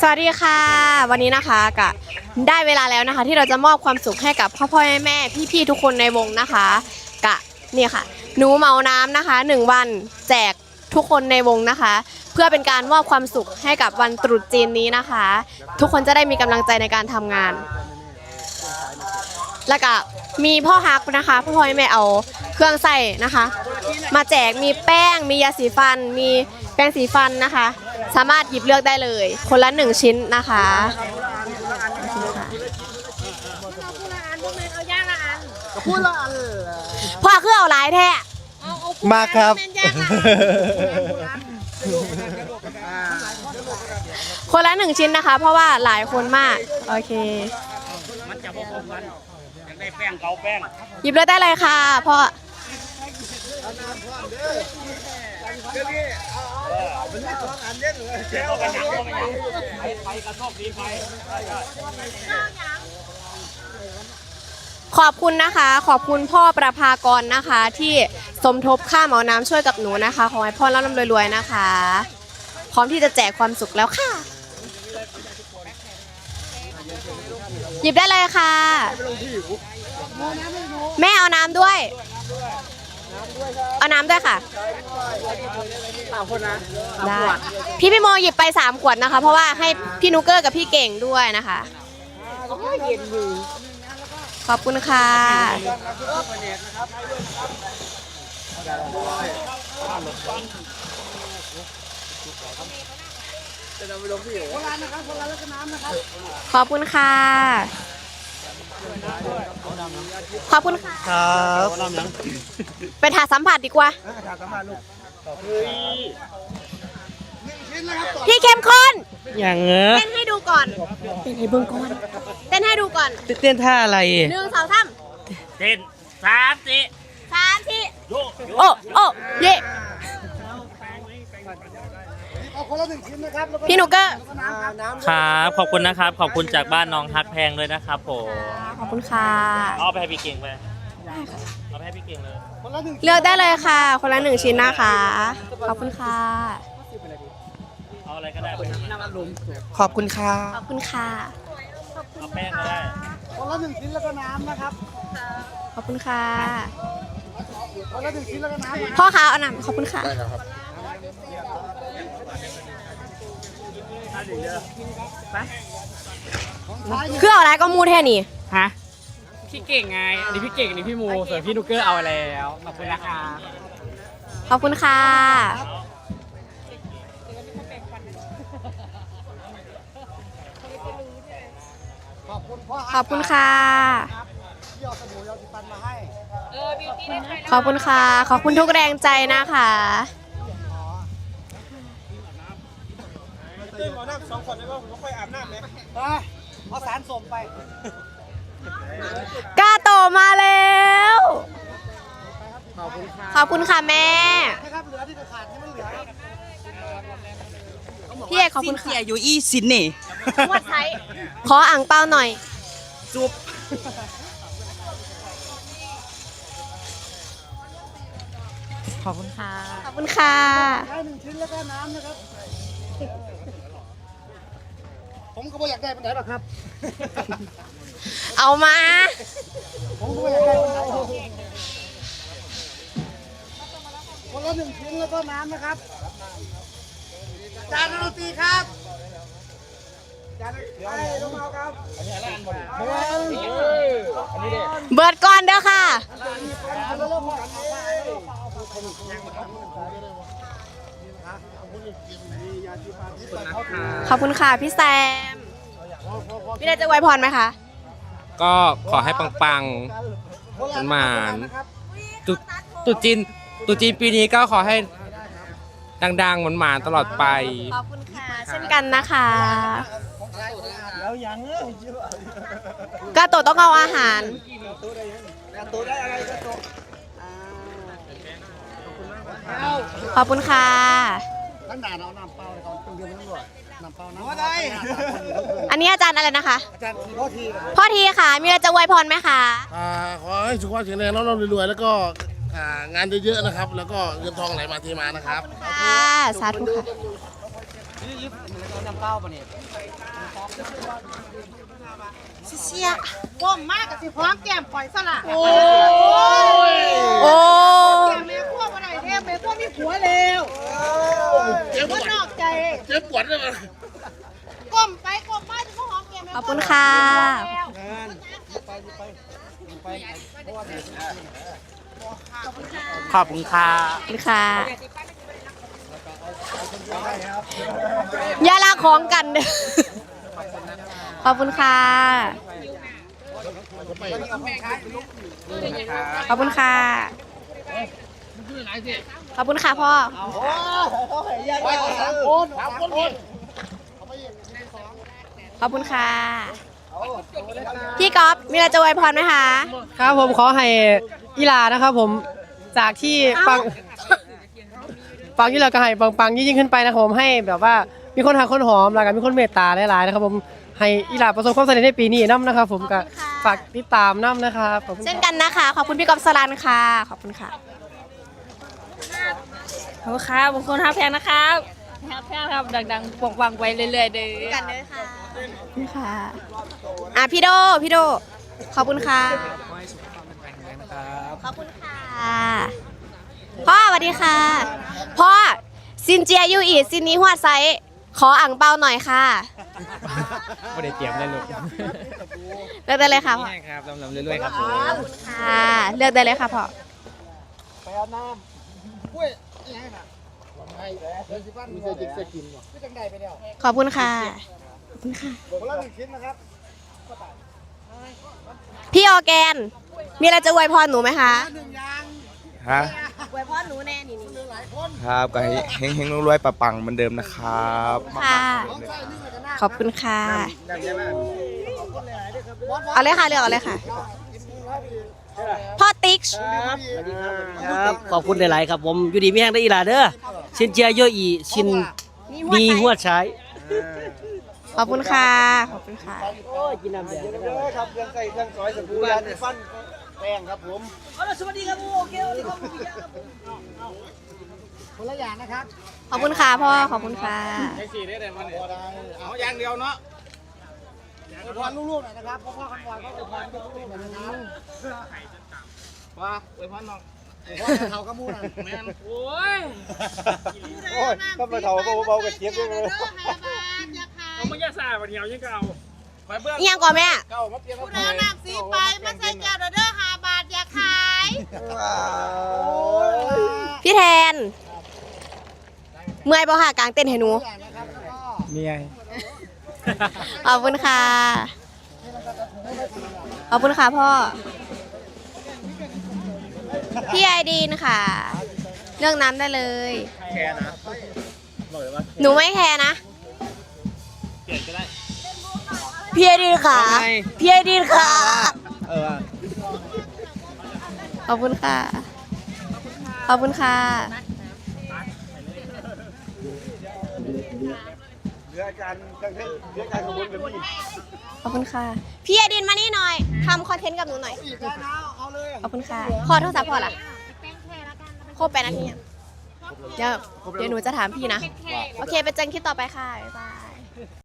สวัสดีค่ะ วันนี้นะคะกะได้เวลาแล้วนะคะ ที่เราจะมอบความสุขให้กับพ่อพ่อแม่แม่พี่พี่ๆทุกคนในวงนะคะกะเนี่ยค่ะ หนูเมาน้ำนะคะหนึ่งวันแจกทุกคนในวงนะคะ เพื่อเป็นการมอบความสุขให้กับวันตรุษจีนนี้นะคะ ทุกคนจะได้มีกำลังใจในการทำงาน แล้วก็มีพ่อฮักนะคะพ่อพ่อแม่แม่เอาเครื่องใส่นะคะ มาแจกมีแป้งมียาสีฟัน มีแป้งสีฟันนะคะ สามารถหยิบเลือกได้เลย คนละหนึ่งชิ้นนะคะพ่อคือเอาหลายแท้มาครับ คนละหนึ่งชิ้นนะคะ เพราะว่าหลายคนมาก โอเค มันจะพบกันยากได้แป้งเกาแป้งหยิบเลือกได้เลยค่ะพ่อ เดี๋ยวกันหนังก็ไปไปกระสอบดีไปขอบคุณนะคะ ขอบคุณพ่อประภากรนะคะ ที่สมทบค่าเหมาน้ำช่วยกับหนูนะคะ ขอให้พ่อร่ำรวยๆนะคะ พร้อมที่จะแจกความสุขแล้วค่ะ หยิบได้เลยค่ะ แม่เอาน้ำด้วย เอาน้ำด้วยค่ะได้พี่พี่โมหยิบไปสามขวดนะคะ เพราะว่าให้พี่นุกเกอร์กับพี่เก่งด้วยนะคะขอบคุณค่ะขอบคุณค่ะ ขอบคุณค่ะครับเป็นถาสัมผัสดีกว่าพี่เข้มข้นอย่างเงอเต้นให้ดูก่อนเต้นให้เบิ่งก่อนเต้นให้ดูก่อนเต้นท่าอะไรหนึ่งสองสามเต้นสามสี่สามสี่โยโย โอ้โอ้เย่พี่หนุกเกอร์ครับ ขอบคุณนะครับ ขอบคุณจากบ้านน้องฮักแพงด้วยนะครับผมขอบคุณค่ะเอาไปให้พี่เก่งไปเอาไปให้พี่เก่งเลยเลือกได้เลยค่ะ คนละหนึ่งชิ้นนะคะ ขอบคุณค่ะ เอาอะไรก็ได้ไปขอบคุณค่ะ ขอบคุณค่ะเอาแป้งก็ได้คนละหนึ่งชิ้นแล้วก็น้ำนะครับขอบคุณค่ะคนละหนึ่งชิ้นแล้วก็น้ำพ่อคะเอาหนังขอบคุณค่ะคื อเอาอะไรก็มูแท่นี่ฮะ พี่เก่งไง อันนี้พี่เก่งอันนี้พี่มูส่วนพี่นุกเกอร์เอาแล้วขอบคุณนะคะขอบคุณค่ะขอบคุณพ่อขอบคุณค่ะที่เอาสบู่ยาสีฟันมาให้ขอบคุณค่ะ ขอบคุณทุกแรงใจนะคะ เต้นหมอน้ำ สองคนได้ป่ะผมก็ค่อยอาบน้ำเลยไปเอาสารสมไปกาโตมาแล้ว ขอบคุณค่ะขอบคุณค่ะแม่ นะครับเหลือที่จะขาดที่มันเหลือครับพี่เอกขอบคุณค่ะเสียอยู่อีสินนี่วัดไซขออ่างเปาหน่อย จุบขอบคุณค่ะ ขอบคุณค่ะ ได้หนึ่งชิ้นแล้วก็น้ำนะครับ ผมก็ไม่อยากได้ปันไหนหรอกครับ เอามา ผมก็ไม่อยากได้ปันไหนหรอกคนละหนึ่งชิ้นแล้วก็น้ำนะครับ จานดนตรีครับ จานเดี๋ยวลงมาครับ อันนี้อะไรอันบนเบิดก่อนเด้อค่ะ ขอบคุณค่ะพี่แซมพี่ได้จะไวยพรไหมคะ ก็ขอให้ปังๆมันหมานๆตุตุจีนตุจีนปีนี้ก็ขอให้ดังๆมันหมานๆตลอดไป ขอบคุณค่ะเช่นกันนะคะ แล้วยังเอ้ยกาโตะต้องเอาอาหารตัวได้อะไรก็ตัวขอบคุณค่ะ ตั้งนานเอาน้ำเปล่าเลยเขาต้องเรียนตำรวจน้ำเปล่าน้ำอะไรอันนี้อาจารย์อะไรนะคะ อาจารย์ทีพ่อทีพ่อทีค่ะ มีอะไรจะไวยพรไหมคะอ่าขอให้สุขภาพแข็งแรงร่ำรวยๆแล้วก็อ่างานเยอะๆนะครับ แล้วก็เงินทองไหลมาเทมานะครับค่ะสาธุค่ะำเป้าปะเนี่ยเสียก้มมากกับสิพร้อมแก้มปล่อยสละโอ้ยโอ้แก้มแม่พวกอะไรแท้แม่พวกมีผัวแล้วว่านอกใจเจ็บปวดเลยมันก้มไปก้มมาจะมาหอมแก้มแม่ขอบคุณค่ะขอบคุณค่ะขอบคุณค่ะอย่าลากของกันเด้อขอบคุณค่ะขอบคุณค่ะ ขอบคุณค่ะพ่อขอบคุณค่ะ พี่ก๊อฟมีอะไรจะอวยพรไหมคะ ครับผมขอให้อีหลานะครับผมจากที่ปังปังที่เราก็ให้ปังปังๆยิ่งๆขึ้นไปนะครับผมให้แบบว่ามีคนหาคนหอมแล้วก็มีคนเมตตาหลายๆนะครับผมให้อีหลาประสบความสำเร็จในปีนี้น้ำนะครับผมก็ฝากติดตามน้ำนะครับขอบคุณเช่นกันนะคะ ขอบคุณพี่ก๊อฟสลันค่ะ ขอบคุณค่ะ ขอบคุณครับขอบคุณครับแพงนะครับแพงแพงครับดังๆปกวังไปเรื่อยๆเด้อกันเลยค่ะนี่ค่ะอะพี่โดพี่โดขอบคุณค่ะขอบคุณค่ะพ่อสวัสดีค่ะพ่อซินเจียยูอีซินนี้หัวไซส์ขออ่างเปาหน่อยค่ะไม่ได้เตรียมเลยลูกเลือกได้เลยค่ะพ่อครับลำลำเรื่อยๆครับผมค่ะ เลือกได้เลยค่ะพ่อไปเอาน้ำ กล้วยอีหยังน่ะเดี๋ยวสิบ้านมีเศษจิกเศษกินบ่คือจังไดไปแล้วขอบคุณค่ะ ขอบคุณค่ะ คนละหนึ่งชิ้นนะครับพี่ออร์แกน มีอะไรจะอวยพรหนูไหมคะหนึ่งอย่างฮะอวยพรหนูแน่นี่นี่หลายคนครับก็ให้เฮงเฮงรวยๆปังๆเหมือนเดิมนะครับค่ะขอบคุณค่ะเอาเลยค่ะเลือกเอาเลยค่ะ พ่อติ๊กครับขอบคุณหลาย ๆ ครับ ผมอยู่ดีไม่แห้งได้อีหลาเด้อชินเจียโยอีชินดีหัวใช้ขอบคุณค่ะ ขอบคุณค่ะโอ้ยกินน้ำแดงเดี๋ยวเลยครับเรื่องไก่เรื่องซอยสบู่ยาสีฟันแป้งครับผมสวัสดีครับโอเคโอเคครับคนละอย่างนะครับ ขอบคุณค่ะพ่อ ขอบคุณค่ะเอาอย่างเดียวเนาะ อวยพรลูกๆหน่อยนะครับพ่อพ่อคำวอนก็อวยพรลูกๆหน่อยนะครับว่าอวยพรน้องอวยพรเขากระมูน่ะแม่นโอ้ยโอ้ยก็ไปเถาเบาๆกับเจี๊ยบด้วยเลยเอาไม่ยาสาบันเหี่ยวยังเก่าไปเบื้องเอียงก่อนแม่เก้ามาเปลี่ยนมาเดินน้ำสีไปมาใส่แก้วเด้อเด้อหาบาทอย่าขายพี่แทน เมื่อยบ่ค่ะกลางเต้นให้หนูเมีย ขอบคุณค่ะ ขอบคุณค่ะพ่อ พี่ไอดีนค่ะ เรื่องน้ำได้เลยแค่นะหนูไม่แคร์นะ เปลี่ยนก็ได้ พี่ไอดีนค่ะพี่ไอดีนค่ะ เออขอบคุณค่ะ ขอบคุณค่ะ เหลืออาจารย์จังเทเหลืออาจารย์ขบวนกับพี่ขอบคุณค่ะ พี่ไอดินมานี่หน่อยทำคอนเทนต์กับหนูหน่อย อีกแล้วนะเอาเลยขอบคุณค่ะ พอโทรศัพท์พอละครบแปดนาทีอะเดี๋ยวเดี๋ยวหนูจะถามพี่นะ โอเคไปเจอกันคลิปต่อไปค่ะ บ๊ายบาย